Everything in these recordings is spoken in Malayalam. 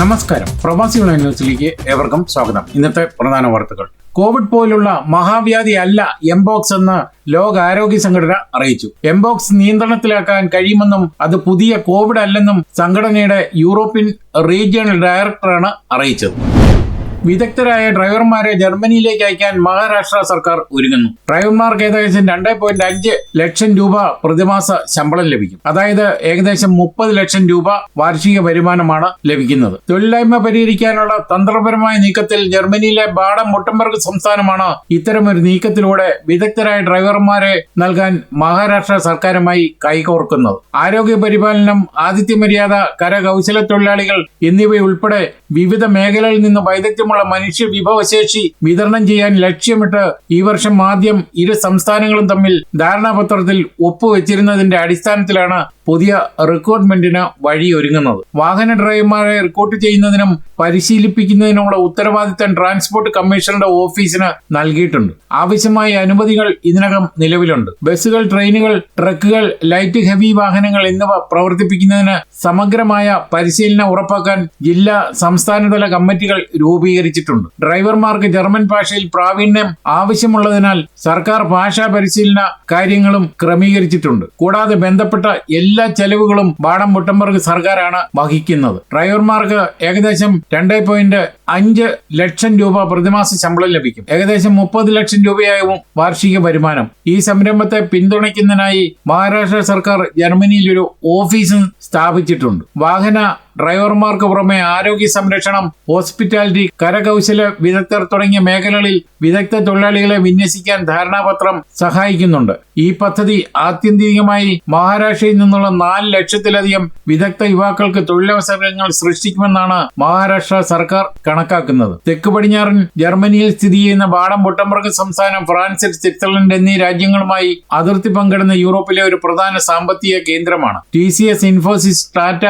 നമസ്കാരം. പ്രവാസി ന്യൂസിലേക്ക് ഏവർക്കും സ്വാഗതം. ഇന്നത്തെ പ്രധാന വാർത്തകൾ. കോവിഡ് പോലുള്ള മഹാവ്യാധി അല്ല എംബോക്സ് എന്ന് ലോകാരോഗ്യ സംഘടന അറിയിച്ചു. എംബോക്സ് നിയന്ത്രണത്തിലാക്കാൻ കഴിയുമെന്നും അത് പുതിയ കോവിഡ് അല്ലെന്നും സംഘടനയുടെ യൂറോപ്യൻ റീജിയണൽ ഡയറക്ടറാണ് അറിയിച്ചത്. വിദഗ്ധരായ ഡ്രൈവർമാരെ ജർമ്മനിയിലേക്ക് അയക്കാൻ മഹാരാഷ്ട്ര സർക്കാർ ഒരുങ്ങുന്നു. ഡ്രൈവർമാർക്ക് ഏകദേശം രണ്ട് പോയിന്റ് അഞ്ച് ലക്ഷം രൂപ പ്രതിമാസ ശമ്പളം ലഭിക്കും. അതായത് ഏകദേശം മുപ്പത് ലക്ഷം രൂപ വാർഷിക വരുമാനമാണ് ലഭിക്കുന്നത്. തൊഴിലില്ലായ്മ പരിഹരിക്കാനുള്ള തന്ത്രപരമായ നീക്കത്തിൽ ജർമ്മനിയിലെ ബാഡം മുട്ടംബർഗ് സംസ്ഥാനമാണ് ഇത്തരമൊരു നീക്കത്തിലൂടെ വിദഗ്ധരായ ഡ്രൈവർമാരെ നൽകാൻ മഹാരാഷ്ട്ര സർക്കാരുമായി കൈകോർക്കുന്നത്. ആരോഗ്യ പരിപാലനം ആതിഥ്യ മര്യാദ കരകൗശല തൊഴിലാളികൾ എന്നിവയുൾപ്പെടെ വിവിധ മേഖലകളിൽ നിന്ന് വൈദഗ്ധ്യമുള്ള മനുഷ്യ വിഭവശേഷി വിതരണം ചെയ്യാൻ ലക്ഷ്യമിട്ട് ഈ വർഷം ആദ്യം ഇരു സംസ്ഥാനങ്ങളും തമ്മിൽ ധാരണാപത്രത്തിൽ ഒപ്പുവെച്ചിരുന്നതിന്റെ അടിസ്ഥാനത്തിലാണ് പുതിയ റിക്രൂട്ട്മെന്റിന് വഴിയൊരുങ്ങുന്നത്. വാഹന ഡ്രൈവർമാരെ റിക്രൂട്ട് ചെയ്യുന്നതിനും പരിശീലിപ്പിക്കുന്നതിനുമുള്ള ഉത്തരവാദിത്തം ട്രാൻസ്പോർട്ട് കമ്മീഷണറുടെ ഓഫീസിന് നൽകിയിട്ടുണ്ട്. ആവശ്യമായ അനുമതികൾ ഇതിനകം നിലവിലുണ്ട്. ബസ്സുകൾ ട്രെയിനുകൾ ട്രക്കുകൾ ലൈറ്റ് ഹെവി വാഹനങ്ങൾ എന്നിവ പ്രവർത്തിപ്പിക്കുന്നതിന് സമഗ്രമായ പരിശീലനം ഉറപ്പാക്കാൻ ജില്ലാ സംസ്ഥാനതല കമ്മിറ്റികൾ രൂപീകരിച്ചിട്ടുണ്ട് ഡ്രൈവർമാർക്ക് ജർമ്മൻ ഭാഷയിൽ പ്രാവീണ്യം ആവശ്യമുള്ളതിനാൽ സർക്കാർ ഭാഷാ പരിശീലന കാര്യങ്ങളും ക്രമീകരിച്ചിട്ടുണ്ട്. കൂടാതെ ബന്ധപ്പെട്ട എല്ലാ ചെലവുകളും ബാടം മുട്ടംബർഗ് സർക്കാരാണ് വഹിക്കുന്നത്. ഡ്രൈവർമാർക്ക് ഏകദേശം രണ്ടേ പോയിന്റ് അഞ്ച് ലക്ഷം രൂപ പ്രതിമാസ ശമ്പളം ലഭിക്കും. ഏകദേശം മുപ്പത് ലക്ഷം രൂപയാകും വാർഷിക വരുമാനം. ഈ സംരംഭത്തെ പിന്തുണയ്ക്കുന്നതിനായി മഹാരാഷ്ട്ര സർക്കാർ ജർമ്മനിയിൽ ഒരു ഓഫീസും സ്ഥാപിച്ചിട്ടുണ്ട്. വാഹന ഡ്രൈവർമാർക്ക് പുറമെ ആരോഗ്യ സംരക്ഷണം ഹോസ്പിറ്റാലിറ്റി കരകൗശല വിദഗ്ധർ തുടങ്ങിയ മേഖലകളിൽ വിദഗ്ധ തൊഴിലാളികളെ വിന്യസിക്കാൻ ധാരണാപത്രം സഹായിക്കുന്നുണ്ട്. ഈ പദ്ധതി ആത്യന്തികമായി മഹാരാഷ്ട്രയിൽ നിന്നുള്ള നാല് ലക്ഷത്തിലധികം വിദഗ്ധ യുവാക്കൾക്ക് തൊഴിലവസരങ്ങൾ സൃഷ്ടിക്കുമെന്നാണ് മഹാരാഷ്ട്ര സർക്കാർ കണക്കാക്കുന്നത്. തെക്ക് പടിഞ്ഞാറൻ ജർമ്മനിയിൽ സ്ഥിതി ചെയ്യുന്ന ബാടം ബൊട്ടംബർഗ് സംസ്ഥാനം ഫ്രാൻസ് സ്വിറ്റ്സർലൻഡ് എന്നീ രാജ്യങ്ങളുമായി അതിർത്തി പങ്കിടുന്ന യൂറോപ്പിലെ ഒരു പ്രധാന സാമ്പത്തിക കേന്ദ്രമാണ്. T C S Infosys Tata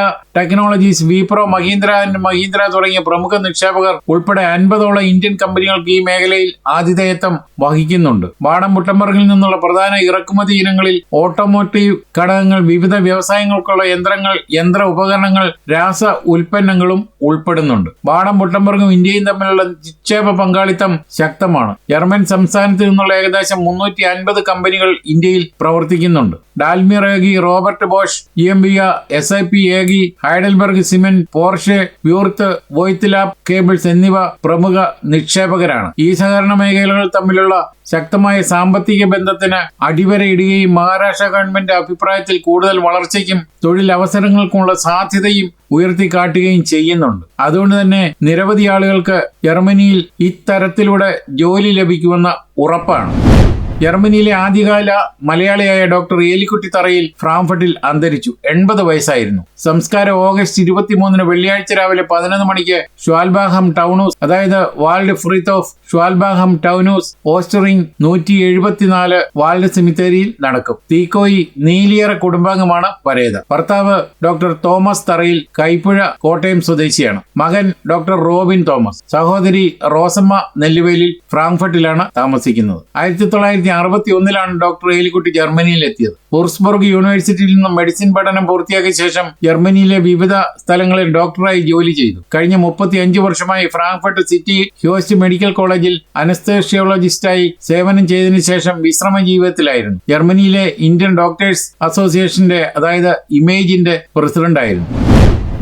technologies Wipro Mahindra and Mahindra തുടങ്ങിയ പ്രമുഖ നിക്ഷേപകർ ഉൾപ്പെടെ അൻപതോളം ഇന്ത്യൻ കമ്പനികൾക്ക് ഈ മേഖലയിൽ ആതിഥേയത്വം വഹിക്കുന്നുണ്ട്. ബാടം ബുട്ടംബർഗിൽ നിന്നുള്ള പ്രധാന ഇറക്കുമതി ഇനങ്ങളിൽ ഓട്ടോമോട്ടീവ് ഘടകങ്ങൾ വിവിധ വ്യവസായങ്ങൾക്കുള്ള യന്ത്രങ്ങൾ യന്ത്ര ഉപകരണങ്ങൾ രാസ ഉൽപ്പന്നങ്ങളും ഉൾപ്പെടുന്നുണ്ട്. ബാടം ബുട്ടംബർഗും ഇന്ത്യയും തമ്മിലുള്ള നിക്ഷേപ പങ്കാളിത്തം ശക്തമാണ്. ജർമ്മൻ സംസ്ഥാനത്ത് നിന്നുള്ള ഏകദേശം മുന്നൂറ്റി അൻപത് കമ്പനികൾ ഇന്ത്യയിൽ പ്രവർത്തിക്കുന്നുണ്ട്. Daimler AG Robert Bosch E M B S I P AG Heidelberg cement Porsche Wurth Voith Lapp cables എന്നിവ പ്രമുഖ നിക്ഷേപകരാണ്. ഈ സഹകരണ മേഖലകൾ തമ്മിലുള്ള ശക്തമായ സാമ്പത്തിക ബന്ധത്തിന് അടിവരയിടുകയും മഹാരാഷ്ട്ര ഗവൺമെന്റ് അഭിപ്രായത്തിൽ കൂടുതൽ വളർച്ചയ്ക്കും തൊഴിലവസരങ്ങൾക്കുമുള്ള സാധ്യതയും ഉയർത്തിക്കാട്ടുകയും ചെയ്യുന്നുണ്ട്. അതുകൊണ്ട് തന്നെ നിരവധി ആളുകൾക്ക് ജർമ്മനിയിൽ ഇത്തരത്തിലൂടെ ജോലി ലഭിക്കുമെന്ന ഉറപ്പാണ്. ജർമ്മനിയിലെ ആദ്യകാല മലയാളിയായ ഡോക്ടർ ഏലിക്കുട്ടി തറയിൽ ഫ്രാങ്ക്ഫർട്ടിൽ അന്തരിച്ചു. എൺപത് വയസ്സായിരുന്നു. സംസ്കാരം ഓഗസ്റ്റ് ഇരുപത്തിമൂന്നിന് വെള്ളിയാഴ്ച രാവിലെ പതിനൊന്ന് മണിക്ക് ഷ്വാൽബാഹം ടൗണൂസ് അതായത് വാൾഡ് ഫ്രീത്ത് ഓഫ് ഷ്വാൽബാഹം ടൗനൂസ് ഓസ്റ്ററിംഗ് നൂറ്റി എഴുപത്തിനാല് വാൾഡ് സെമിത്തേരിയിൽ നടക്കും. തീക്കോയി നീലിയറ കുടുംബാംഗമാണ് പരേത. ഭർത്താവ് ഡോക്ടർ തോമസ് തറയിൽ കൈപ്പുഴ കോട്ടയം സ്വദേശിയാണ്. മകൻ ഡോക്ടർ റോബിൻ തോമസ്. സഹോദരി റോസമ്മ നെല്ലുവേലിൽ ഫ്രാങ്ക്ഫർട്ടിലാണ് താമസിക്കുന്നത്. ആയിരത്തി തൊള്ളായിരത്തി അറുപത്തി ഒന്നിലാണ് ഡോക്ടർ ഏലിക്കുട്ടി ജർമ്മനിയിൽ എത്തിയത് വൂർസ്ബർഗ് യൂണിവേഴ്സിറ്റിയിൽ നിന്നും മെഡിസിൻ പഠനം പൂർത്തിയാക്കിയ ശേഷം ജർമ്മനിയിലെ വിവിധ സ്ഥലങ്ങളിൽ ഡോക്ടറായി ജോലി ചെയ്തു. കഴിഞ്ഞ മുപ്പത്തി അഞ്ച് വർഷമായി ഫ്രാങ്ക്ഫർട്ട് സിറ്റി ഹ്യോസ്റ്റ് മെഡിക്കൽ കോളേജിൽ അനസ്തേഷ്യോളജിസ്റ്റായി സേവനം ചെയ്തതിനു ശേഷം വിശ്രമ ജീവിതത്തിലായിരുന്നു ജർമ്മനിയിലെ ഇന്ത്യൻ ഡോക്ടേഴ്സ് അസോസിയേഷന്റെ അതായത് ഇമേജിന്റെ പ്രസിഡന്റായിരുന്നു.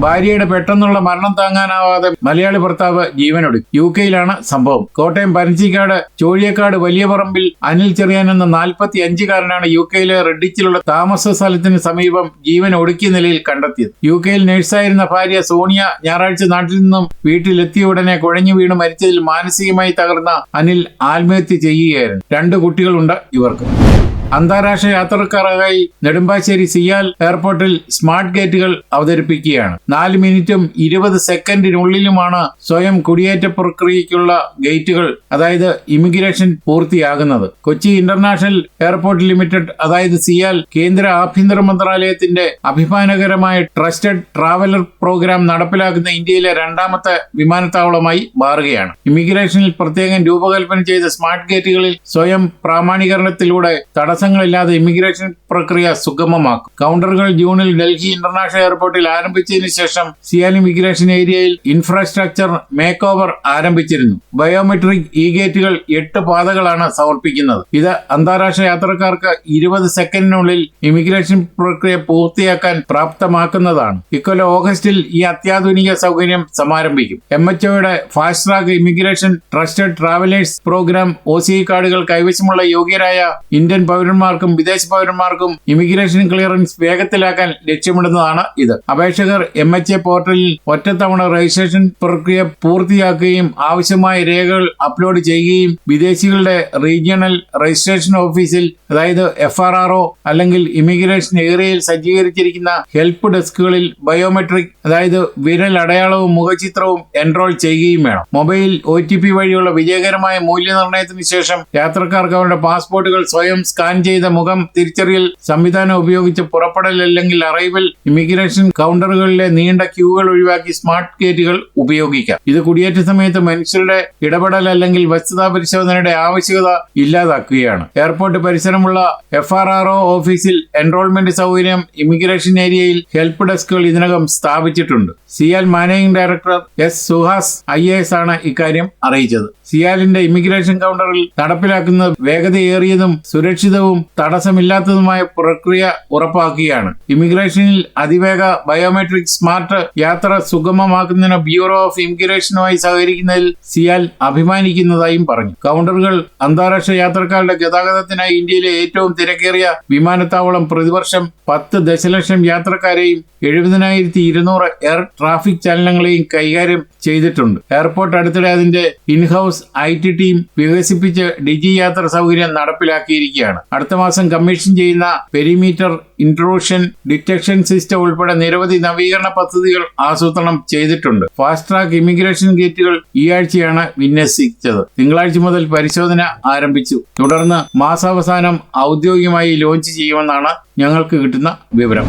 ഭാര്യയുടെ പെട്ടെന്നുള്ള മരണം താങ്ങാനാവാതെ മലയാളി ഭർത്താവ് ജീവനൊടുക്കി. യു കെയിലാണ് സംഭവം. കോട്ടയം പനച്ചിക്കാട് ചോഴിയക്കാട് വലിയ പറമ്പിൽ അനിൽ ചെറിയാൻ എന്ന നാൽപ്പത്തി അഞ്ചുകാരനാണ് യു കെയിലെ റെഡിച്ചിലുള്ള താമസ സ്ഥലത്തിന് സമീപം ജീവൻ ഒടുക്കിയ നിലയിൽ കണ്ടെത്തിയത്. യു കെയിൽ നഴ്സായിരുന്ന ഭാര്യ സോണിയ ഞായറാഴ്ച നാട്ടിൽ നിന്നും വീട്ടിലെത്തിയ ഉടനെ കുഴഞ്ഞു വീണ് മരിച്ചതിൽ മാനസികമായി തകർന്ന അനിൽ ആത്മഹത്യ ചെയ്യുകയായിരുന്നു. രണ്ട് കുട്ടികളുണ്ട് ഇവർക്ക്. അന്താരാഷ്ട്ര യാത്രക്കാർക്കായി നെടുമ്പാശ്ശേരി സിയാൽ എയർപോർട്ടിൽ സ്മാർട്ട് ഗേറ്റുകൾ അവതരിപ്പിക്കുകയാണ്. നാല് മിനിറ്റും ഇരുപത് സെക്കൻഡിനുള്ളിലുമാണ് സ്വയം കുടിയേറ്റ പ്രക്രിയയ്ക്കുള്ള ഗേറ്റുകൾ അതായത് ഇമിഗ്രേഷൻ പൂർത്തിയാകുന്നത്. കൊച്ചി ഇന്റർനാഷണൽ എയർപോർട്ട് ലിമിറ്റഡ് അതായത് സിയാൽ കേന്ദ്ര ആഭ്യന്തര മന്ത്രാലയത്തിന്റെ അഭിമാനകരമായ ട്രസ്റ്റഡ് ട്രാവലർ പ്രോഗ്രാം നടപ്പിലാക്കുന്ന ഇന്ത്യയിലെ രണ്ടാമത്തെ വിമാനത്താവളമായി മാറുകയാണ്. ഇമിഗ്രേഷനിൽ പ്രത്യേകം രൂപകൽപ്പന ചെയ്ത സ്മാർട്ട് ഗേറ്റുകളിൽ സ്വയം പ്രാമാണീകരണത്തിലൂടെ തടസ്സം തടസ്സങ്ങളില്ലാതെ ഇമിഗ്രേഷൻ പ്രക്രിയ സുഗമമാക്കും. കൗണ്ടറുകൾ ജൂണിൽ ഡൽഹി ഇന്റർനാഷണൽ എയർപോർട്ടിൽ ആരംഭിച്ചതിന് ശേഷം സിയാൽ ഇമിഗ്രേഷൻ ഏരിയയിൽ ഇൻഫ്രാസ്ട്രക്ചർ മേക്ക് ഓവർ ആരംഭിച്ചിരുന്നു. ബയോമെട്രിക് ഇ ഗേറ്റുകൾ എട്ട് പാതകളാണ് സമർപ്പിക്കുന്നത്. ഇത് അന്താരാഷ്ട്ര യാത്രക്കാർക്ക് ഇരുപത് സെക്കൻഡിനുള്ളിൽ ഇമിഗ്രേഷൻ പ്രക്രിയ പൂർത്തിയാക്കാൻ പ്രാപ്തമാക്കുന്നതാണ്. ഇക്കൊല്ലം ഓഗസ്റ്റിൽ ഈ അത്യാധുനിക സൗകര്യം സമാരംഭിക്കും. എം എച്ച് ഒയുടെ fast track immigration trusted travellers programme O C കാർഡുകൾ കൈവശമുള്ള യോഗ്യരായ ഇന്ത്യൻ പൗരന്മാർക്കും വിദേശ പൗരന്മാർക്കും ഇമിഗ്രേഷൻ ക്ലിയറൻസ് വേഗത്തിലാക്കാൻ ലക്ഷ്യമിടുന്നതാണ് ഇത്. അപേക്ഷകർ എം എച്ച് എ പോർട്ടലിൽ ഒറ്റത്തവണ രജിസ്ട്രേഷൻ പ്രക്രിയ പൂർത്തിയാക്കുകയും ആവശ്യമായ രേഖകൾ അപ്ലോഡ് ചെയ്യുകയും വിദേശികളുടെ റീജിയണൽ രജിസ്ട്രേഷൻ ഓഫീസിൽ അതായത് എഫ് ആർ ആർ ഒ അല്ലെങ്കിൽ ഇമിഗ്രേഷൻ ഏരിയയിൽ സജ്ജീകരിച്ചിരിക്കുന്ന ഹെൽപ്പ് ഡെസ്കുകളിൽ ബയോമെട്രിക് അതായത് വിരൽ അടയാളവും മുഖചിത്രവും എൻറോൾ ചെയ്യുകയും വേണം. മൊബൈൽ ഒ ടി പി വഴിയുള്ള വിജയകരമായ മൂല്യനിർണയത്തിന് ശേഷം യാത്രക്കാർക്ക് അവരുടെ പാസ്പോർട്ടുകൾ സ്വയം സ്കാൻ ചെയ്ത മുഖം തിരിച്ചറിയൽ സംവിധാനം ഉപയോഗിച്ച് പുറപ്പെടൽ അല്ലെങ്കിൽ അറൈവൽ ഇമിഗ്രേഷൻ കൗണ്ടറുകളിലെ നീണ്ട ക്യൂകൾ ഒഴിവാക്കി സ്മാർട്ട് ഗേറ്റുകൾ ഉപയോഗിക്കാം. ഇത് കുടിയേറ്റ സമയത്ത് മനുഷ്യരുടെ ഇടപെടൽ അല്ലെങ്കിൽ വസ്തുതാ പരിശോധനയുടെ ആവശ്യകത ഇല്ലാതാക്കുകയാണ്. എയർപോർട്ട് പരിസരമുള്ള എഫ് ആർ ആർ ഒ ഓഫീസിൽ എൻറോൾമെന്റ് സൗകര്യം ഇമിഗ്രേഷൻ ഏരിയയിൽ ഹെൽപ്പ് ഡെസ്കുകൾ ഇതിനകം സ്ഥാപിച്ചിട്ടുണ്ട്. CIAL managing director S Suhas I S ആണ് ഇക്കാര്യം അറിയിച്ചത്. സിയാലിന്റെ ഇമിഗ്രേഷൻ കൗണ്ടറിൽ നടപ്പിലാക്കുന്നത് വേഗതയേറിയതും സുരക്ഷിതവും തടസ്സമില്ലാത്തതുമായ പ്രക്രിയ ഉറപ്പാക്കുകയാണ്. ഇമിഗ്രേഷനിൽ അതിവേഗ ബയോമെട്രിക് സ്മാർട്ട് യാത്ര സുഗമമാക്കുന്നതിന് ബ്യൂറോ ഓഫ് ഇമിഗ്രേഷനുമായി സഹകരിക്കുന്നതിൽ സിയാൽ അഭിമാനിക്കുന്നതായും പറഞ്ഞു. കൗണ്ടറുകൾ അന്താരാഷ്ട്ര യാത്രക്കാരുടെ ഗതാഗതത്തിനായി ഇന്ത്യയിലെ ഏറ്റവും തിരക്കേറിയ വിമാനത്താവളം പ്രതിവർഷം പത്ത് ദശലക്ഷം യാത്രക്കാരെയും എഴുപതിനായിരത്തി ഇരുന്നൂറ് എയർ ട്രാഫിക് ചലനങ്ങളെയും കൈകാര്യം ചെയ്തിട്ടുണ്ട്. എയർപോർട്ട് അടുത്തിടെ അതിന്റെ in house I T team വികസിപ്പിച്ച് ഡിജി യാത്ര സൗകര്യം നടപ്പിലാക്കിയിരിക്കുകയാണ്. അടുത്ത മാസം കമ്മീഷൻ ചെയ്യുന്ന പെരിമീറ്റർ ഇൻട്രൂഷൻ ഡിറ്റക്ഷൻ സിസ്റ്റം ഉൾപ്പെടെ നിരവധി നവീകരണ പദ്ധതികൾ ആസൂത്രണം ചെയ്തിട്ടുണ്ട്. ഫാസ്റ്റ് ട്രാക്ക് ഇമിഗ്രേഷൻ ഗേറ്റുകൾ ഈ ആഴ്ചയാണ് വിന്യസിച്ചത്. തിങ്കളാഴ്ച മുതൽ പരിശോധന ആരംഭിച്ചു. തുടർന്ന് മാസാവസാനം ഔദ്യോഗികമായി ലോഞ്ച് ചെയ്യുമെന്നാണ് ഞങ്ങൾക്ക് കിട്ടുന്ന വിവരം.